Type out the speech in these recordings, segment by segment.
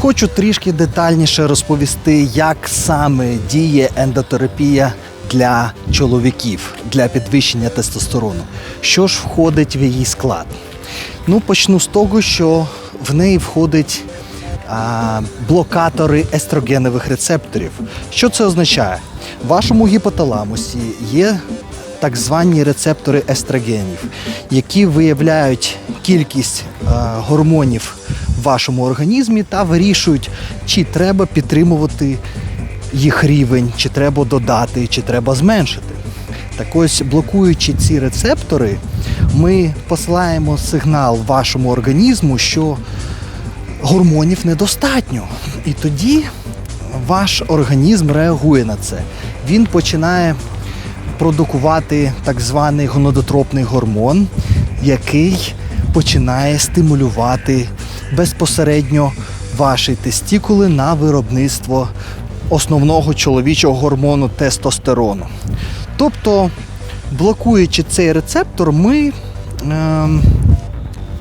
Хочу трішки детальніше розповісти, як саме діє ендотерапія для чоловіків для підвищення тестостерону. Що ж входить в її склад? Ну, почну з того, що в неї входить а, блокатори естрогенових рецепторів. Що це означає? В вашому гіпоталамусі є так звані рецептори естрогенів, які виявляють кількість а, гормонів вашому організмі та вирішують, чи треба підтримувати їх рівень, чи треба додати, чи треба зменшити. Так ось, блокуючи ці рецептори, ми посилаємо сигнал вашому організму, що гормонів недостатньо. І тоді ваш організм реагує на це. Він починає продукувати так званий гонадотропний гормон, який починає стимулювати безпосередньо ваші тестікули на виробництво основного чоловічого гормону тестостерону. Тобто, блокуючи цей рецептор, ми ем,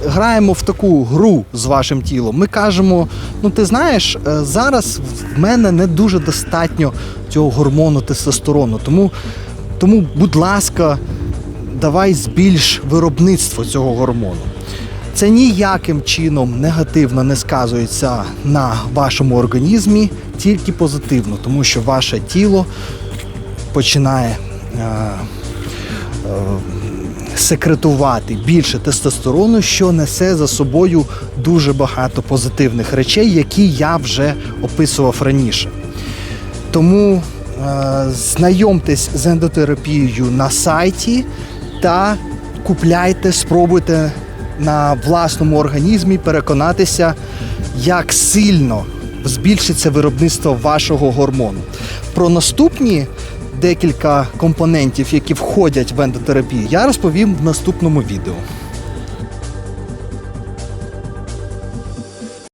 граємо в таку гру з вашим тілом. Ми кажемо: ну ти знаєш, е, зараз в мене не дуже достатньо цього гормону тестостерону. Тому, тому будь ласка, давай збільш виробництво цього гормону. Це ніяким чином негативно не сказується на вашому організмі, тільки позитивно, тому що ваше тіло починає е, е, секретувати більше тестостерону, що несе за собою дуже багато позитивних речей, які я вже описував раніше. Тому е, знайомтесь з ендотерапією на сайті та купляйте, спробуйте на власному організмі переконатися, як сильно збільшиться виробництво вашого гормону. Про наступні декілька компонентів, які входять в ендотерапію, я розповім в наступному відео.